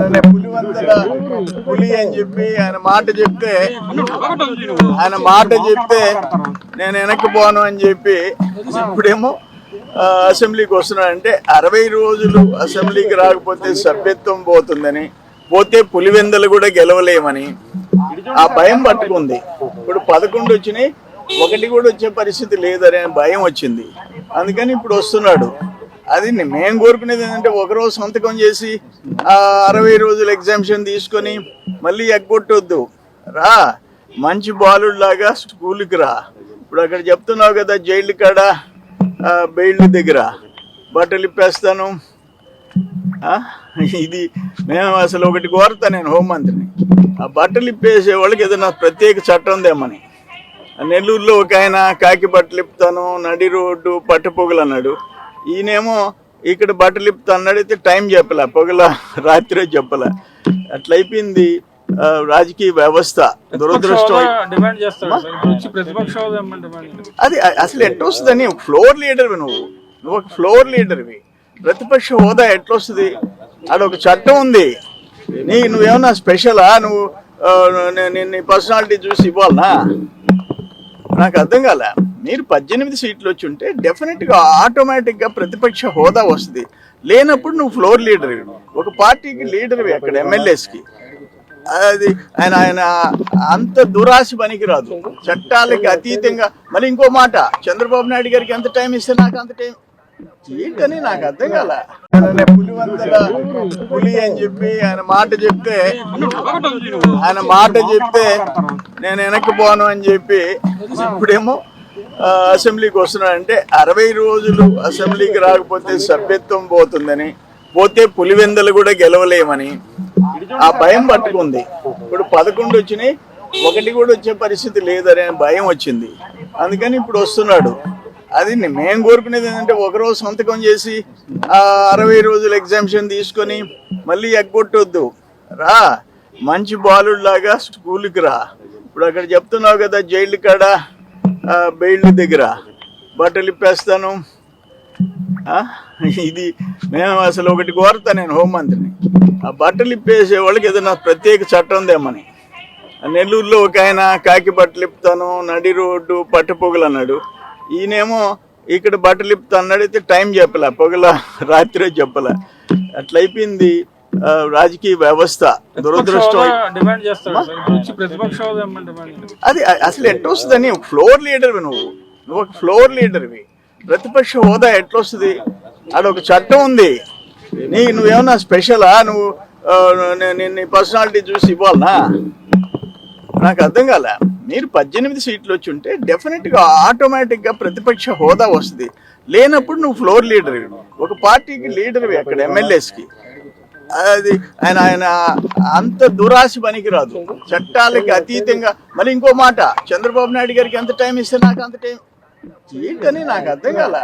ఆయననే పులివందల పులి అని చెప్పి ఆయన మాట చెప్తే ఆయన మాట చెప్తే నేను వెనక్కి పోను అని చెప్పి ఇప్పుడేమో అసెంబ్లీకి వస్తున్నాడంటే అరవై రోజులు అసెంబ్లీకి రాకపోతే సభ్యత్వం పోతుందని పోతే పులివెందలు కూడా గెలవలేమని ఆ భయం పట్టుకుంది. ఇప్పుడు పదకొండు వచ్చినాయి ఒకటి కూడా వచ్చే పరిస్థితి లేదనే భయం వచ్చింది. అందుకని ఇప్పుడు వస్తున్నాడు. అది మేము కోరుకునేది ఏంటంటే ఒకరోజు సంతకం చేసి ఆ అరవై రోజులు ఎగ్జామ్షన్ తీసుకొని మళ్ళీ ఎగ్గొట్టొద్దు. రా మంచి బాలుడిలాగా స్కూల్కి రా. ఇప్పుడు అక్కడ చెప్తున్నావు కదా జైలు కాడ బెయిల్ దగ్గర. బట్టలు ఇప్పేస్తాను. ఇది మేము అసలు ఒకటి కోరుతా నేను హోంమంత్రిని. ఆ బట్టలు ఇప్పేసే వాళ్ళకి ఏదైనా ప్రత్యేక చట్టం దేమని నెల్లూరులో ఒక ఆయన కాకి బట్టలు ఇప్పుతాను నడి రోడ్డు పట్టుపొగలు అన్నాడు ఈయనేమో ఇక్కడ బట్టలు ఇప్పుతా అన్నాడు అయితే టైం చెప్పలే పొగల రాత్రి చెప్పలే. అట్లా అయిపోయింది ఆ, రాజకీయ వ్యవస్థ. దురదృష్టం? అది అసలు ఎట్లా వస్తుందని ఫ్లోర్ లీడర్వి నువ్వు. నువ్వు ఒక ఫ్లోర్ లీడర్వి. ప్రతిపక్ష హోదా ఎట్లా వస్తుంది ఆడ ఒక చట్టం ఉంది. నీ నువ్వేమన్నా స్పెషలా? నువ్వు నేను నీ పర్సనాలిటీ చూసి ఇవ్వాలనా? నాకు అర్థం కాల. మీరు పద్దెనిమిది సీట్లు వచ్చి ఉంటే డెఫినెట్గా ఆటోమేటిక్గా ప్రతిపక్ష హోదా వస్తుంది. లేనప్పుడు నువ్వు ఫ్లోర్ లీడర్ ఒక పార్టీకి లీడర్వి అక్కడ ఎమ్మెల్యేస్కి అది ఆయన ఆయన అంత దురాశ పనికిరాదు. చట్టాలకి అతీతంగా మళ్ళీ ఇంకో మాట చంద్రబాబు నాయుడు గారికి ఎంత టైం ఇస్తే నాకు అంత టైం ఏంటని నాకు అర్థం కాల. పులివందల పులి అని చెప్పి ఆయన మాట చెప్తే ఆయన మాట చెప్తే నేను వెనక్కి పోను అని చెప్పి ఇప్పుడేమో అసెంబ్లీకి వస్తున్నాడంటే అరవై రోజులు అసెంబ్లీకి రాకపోతే సభ్యత్వం పోతుందని పోతే పులివెందలు కూడా గెలవలేమని ఆ భయం పట్టుకుంది. ఇప్పుడు పదకొండు వచ్చినాయి ఒకటి కూడా వచ్చే పరిస్థితి లేదనే భయం వచ్చింది. అందుకని ఇప్పుడు వస్తున్నాడు. అది మేము కోరుకునేది ఏంటంటే ఒకరోజు సంతకం చేసి ఆ అరవై రోజులు ఎగ్జామ్షన్ తీసుకొని మళ్ళీ ఎగ్గొట్టొద్దు రా మంచి బాలుడిలాగా స్కూల్కి రా. ఇప్పుడు అక్కడ చెప్తున్నావు కదా జైలు కాడ? బెయిల్ దగ్గర. బట్టలు ఇప్పేస్తాను. ఇది మేము అసలు ఒకటి కోరుతా నేను హోంమంత్రిని. ఆ బట్టలు ఇప్పేసే వాళ్ళకి ఏదైనా ప్రత్యేక చట్టం దేమని నెల్లూరులో ఒక ఆయన కాకి బట్టలు ఇప్పుతాను నడి రోడ్డు పట్టు పొగలు అన్నాడు. ఈయనేమో ఇక్కడ బట్టలు ఇప్పుతా అన్నాడు అయితే టైం చెప్పలే పొగల రాత్రే చెప్పలే. అట్లయిపోయింది. రాజకీయ వ్యవస్థ దురదృష్టం? అది అసలు ఎట్లా వస్తుందని ఫ్లోర్ లీడర్వి నువ్వు. నువ్వు ఒక ఫ్లోర్ లీడర్వి ప్రతిపక్ష హోదా ఎట్లా వస్తుంది? ఆడ ఒక చట్టం ఉంది. నీ నువ్వేమన్నా స్పెషలా? నువ్వు నీ పర్సనాలిటీ చూసి ఇవ్వాలనా? నాకు అర్థం కాల. మీరు పద్దెనిమిది సీట్లు వచ్చి ఉంటే డెఫినెట్గా ఆటోమేటిక్గా ప్రతిపక్ష హోదా వస్తుంది. లేనప్పుడు నువ్వు ఫ్లోర్ లీడర్ ఒక పార్టీకి లీడర్వి అక్కడ ఎమ్మెల్యేస్కి అది ఆయన ఆయన అంత దురాశ పనికిరాదు. చట్టాలకి అతీతంగా మళ్ళీ ఇంకో మాట చంద్రబాబు నాయుడు గారికి ఎంత టైం ఇస్తే నాకు అంత టైం ఏంటని నాకు అర్థం కాల?